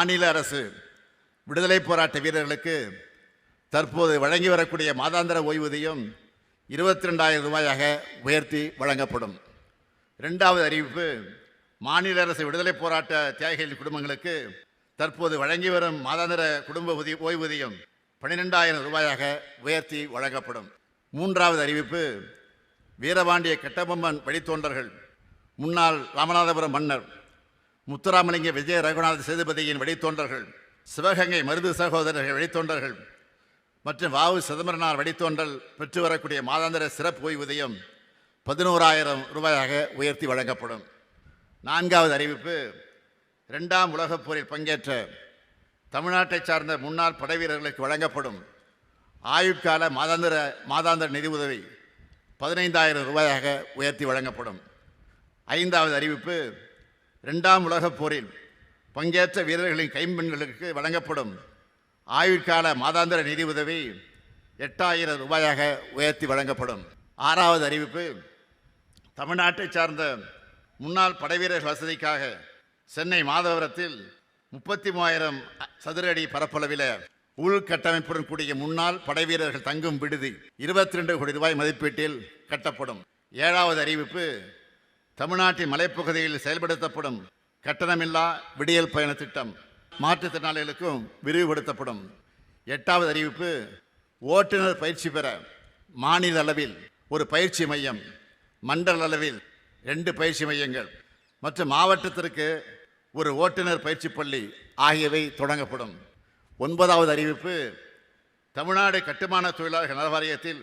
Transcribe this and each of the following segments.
மாநில அரசு விடுதலை போராட்ட வீரர்களுக்கு தற்போது வழங்கி வரக்கூடிய மாதாந்திர ஓய்வூதியம் இருபத்தி ரெண்டாயிரம் ரூபாயாக உயர்த்தி வழங்கப்படும். ரெண்டாவது அறிவிப்பு மாநில அரசு விடுதலை போராட்ட தியாகிகளின் குடும்பங்களுக்கு தற்போது வழங்கி வரும் மாதாந்திர குடும்ப உதவி ஓய்வூதியம் பன்னிரெண்டாயிரம் ரூபாயாக உயர்த்தி வழங்கப்படும். மூன்றாவது அறிவிப்பு வீரபாண்டிய கட்டபொம்மன் வழித்தோன்றர்கள் முன்னாள் ராமநாதபுரம் மன்னர் முத்துராமலிங்க விஜய ரகுநாத சேதுபதியின் வழித்தோன்றர்கள் சிவகங்கை மருது சகோதரர்கள் வழித்தோன்றர்கள் மற்றும் வாவு சிதம்பரனார் வழித்தோன்றல் பெற்று வரக்கூடிய மாதாந்திர சிறப்பு ஓய்வூதியம் பதினோராயிரம் ரூபாயாக உயர்த்தி வழங்கப்படும். நான்காவது அறிவிப்பு இரண்டாம் உலகப் போரில் பங்கேற்ற தமிழ்நாட்டைச் சார்ந்த முன்னாள் படைவீரர்களுக்கு வழங்கப்படும் ஆயுட்கால மாதாந்திர மாதாந்திர நிதி உதவி பதினைந்தாயிரம் ரூபாயாக உயர்த்தி வழங்கப்படும். ஐந்தாவது அறிவிப்பு இரண்டாம் உலகப் போரில் பங்கேற்ற வீரர்களின் கைம்பெண்களுக்கு வழங்கப்படும் ஆயுட்கால மாதாந்திர நிதி உதவி எட்டாயிரம் ரூபாயாக உயர்த்தி வழங்கப்படும். ஆறாவது அறிவிப்பு தமிழ்நாட்டை சார்ந்த முன்னாள் படைவீரர்கள் வசதிக்காக சென்னை மாதவரத்தில் முப்பத்தி மூவாயிரம் சதுர அடி பரப்பளவில் உள்கட்டமைப்புடன் கூடிய முன்னாள் படைவீரர்கள் தங்கும் விடுதி இருபத்தி ரெண்டு கோடி ரூபாய் மதிப்பீட்டில் கட்டப்படும். ஏழாவது அறிவிப்பு தமிழ்நாட்டின் மலைப்பகுதியில் செயல்படுத்தப்படும் கட்டணமில்லா விடியல் பயண திட்டம் மாற்றுத்திறனாளிகளுக்கும் விரிவுபடுத்தப்படும். எட்டாவது அறிவிப்பு ஓட்டுநர் பயிற்சி பெற மாநில அளவில் ஒரு பயிற்சி மையம் மண்டல அளவில் ரெண்டு பயிற்சி மையங்கள் மற்றும் மாவட்டத்திற்கு ஒரு ஓட்டுநர் பயிற்சி பள்ளி ஆகியவை தொடங்கப்படும். ஒன்பதாவது அறிவிப்பு தமிழ்நாடு கட்டுமான தொழிலாளர்கள் நல வாரியத்தில்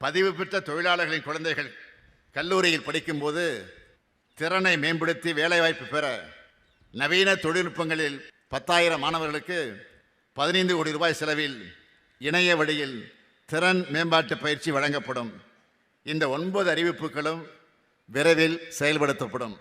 பதிவு பெற்ற தொழிலாளர்களின் குழந்தைகள் கல்லூரியில் படிக்கும்போது திறனை மேம்படுத்தி வேலைவாய்ப்பு பெற நவீன தொழில்நுட்பங்களில் பத்தாயிரம் மாணவர்களுக்கு பதினைந்து கோடி ரூபாய் செலவில் இணைய வழியில் திறன் மேம்பாட்டு பயிற்சி வழங்கப்படும். இந்த ஒன்பது அறிவிப்புகளும் விரைவில் செயல்படுத்தப்படும்.